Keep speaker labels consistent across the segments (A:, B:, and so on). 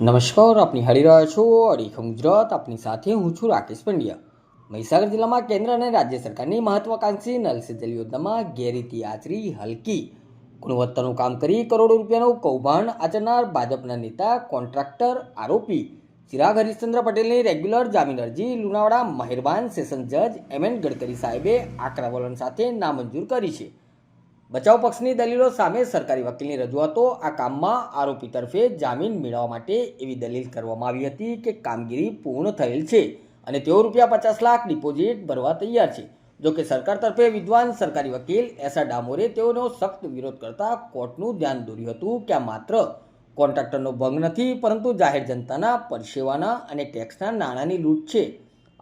A: નમસ્કાર, આપની હારી રહ્યા છો અડીખમ ગુજરાત. આપની સાથે હું છું રાકેશ પંડ્યા. મહીસાગર જિલ્લામાં કેન્દ્ર અને રાજ્ય સરકારની મહત્વાકાંક્ષી નલ સે જલ યોજનામાં ગેરરીતિ આચરી હલકી. ગુણવત્તાનું કામ કરી કરોડો રૂપિયાનું કૌભાંડ આચરનાર ભાજપના નેતા, કોન્ટ્રાક્ટર, આરોપી ચિરાગ હરિશ્ચંદ્ર પટેલની રેગ્યુલર જામીન અરજી લુણાવાડા મહેરબાન સેશન જજ એમ એન ગડકરી સાહેબે આકરા વલણ સાથે નામંજૂર કરી છે. બચાવ પક્ષની દલીલો સામે સરકારી વકીલની રજૂઆતો, આ કામમાં આરોપી તરફે જામીન મેળવવા માટે એવી દલીલ કરવામાં આવી હતી કે કામગીરી પૂર્ણ થયેલ છે અને તેઓ રૂપિયા પચાસ લાખ ડિપોઝિટ ભરવા તૈયાર છે. જોકે સરકાર તરફે વિદ્વાન સરકારી વકીલ એસા ડામોરે તેઓનો સખ્ત વિરોધ કરતા કોર્ટનું ધ્યાન દોર્યું હતું કે આ માત્ર કોન્ટ્રાક્ટરનો ભંગ નથી, પરંતુ જાહેર જનતાના પરસેવાના અને ટેક્સના નાણાંની લૂંટ છે.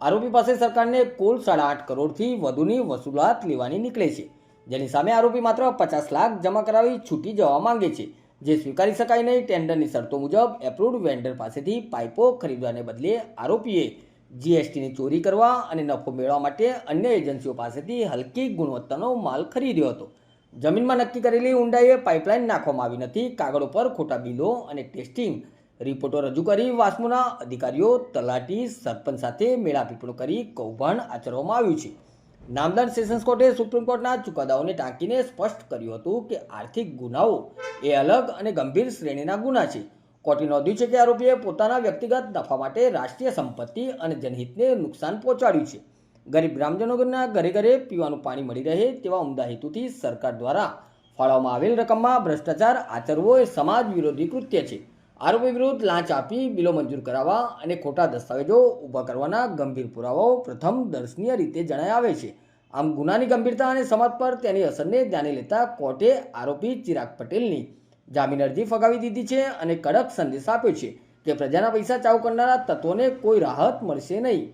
A: આરોપી પાસે સરકારને કુલ સાડા આઠ કરોડથી વધુની વસૂલાત લેવાની નીકળે છે. જેની સામે આરોપી માત્ર પચાસ લાખ જમા કરાવી છૂટી જવા માંગે છે. જે સ્વીકારી શકાય નહીં, ટેન્ડરની શરતો મુજબ એપ્રુવડ વેન્ડર પાસેથી પાઇપો ખરીદવાને બદલે આરોપીએ જીએસટીની ચોરી કરવા અને નફો મેળવવા માટે અન્ય એજન્સીઓ પાસેથી હલકી ગુણવત્તાનો માલ ખરીદ્યો હતો. જમીનમાં નક્કી કરેલી ઊંડાઈએ પાઇપલાઇન નાખવામાં આવી નથી. કાગળ ઉપર ખોટા બિલો અને ટેસ્ટિંગ રિપોર્ટો રજૂ કરી વાસ્મોના અધિકારીઓ તલાટી સરપંચ સાથે મેળાપીપળો કરી કૌભાંડ આચરવામાં આવ્યું છે. નામદાર સેશન્સ કોર્ટે સુપ્રીમ કોર્ટના ચુકાદાઓને ટાંકીને સ્પષ્ટ કર્યું હતું કે આર્થિક ગુનાઓ એ અલગ અને ગંભીર શ્રેણીના ગુના છે. કોર્ટે નોંધ્યું છે કે આરોપીએ પોતાના વ્યક્તિગત નફા માટે રાષ્ટ્રીય સંપત્તિ અને જનહિતને નુકસાન પહોંચાડ્યું છે. ગરીબ ગ્રામજનોના ઘરે ઘરે પીવાનું પાણી મળી રહે તેવા ઉમદા હેતુથી સરકાર દ્વારા ફાળવવામાં આવેલ રકમમાં ભ્રષ્ટાચાર આચરવો એ સમાજ વિરોધી કૃત્ય છે. આરોપી વિરુદ્ધ લાંચ આપી બિલો મંજૂર કરાવવા અને ખોટા દસ્તાવેજો ઊભા કરવાના ગંભીર પુરાવાઓ પ્રથમ દર્શનીય રીતે જણાય આવે છે. આમ ગુનાની ગંભીરતા અને સમાજ પર તેની અસરને ધ્યાને લેતા કોર્ટે આરોપી ચિરાગ પટેલની જામીન અરજી ફગાવી દીધી છે અને કડક સંદેશ આપ્યો છે કે પ્રજાના પૈસા ચાવ કરનારા તત્વોને કોઈ રાહત મળશે નહીં.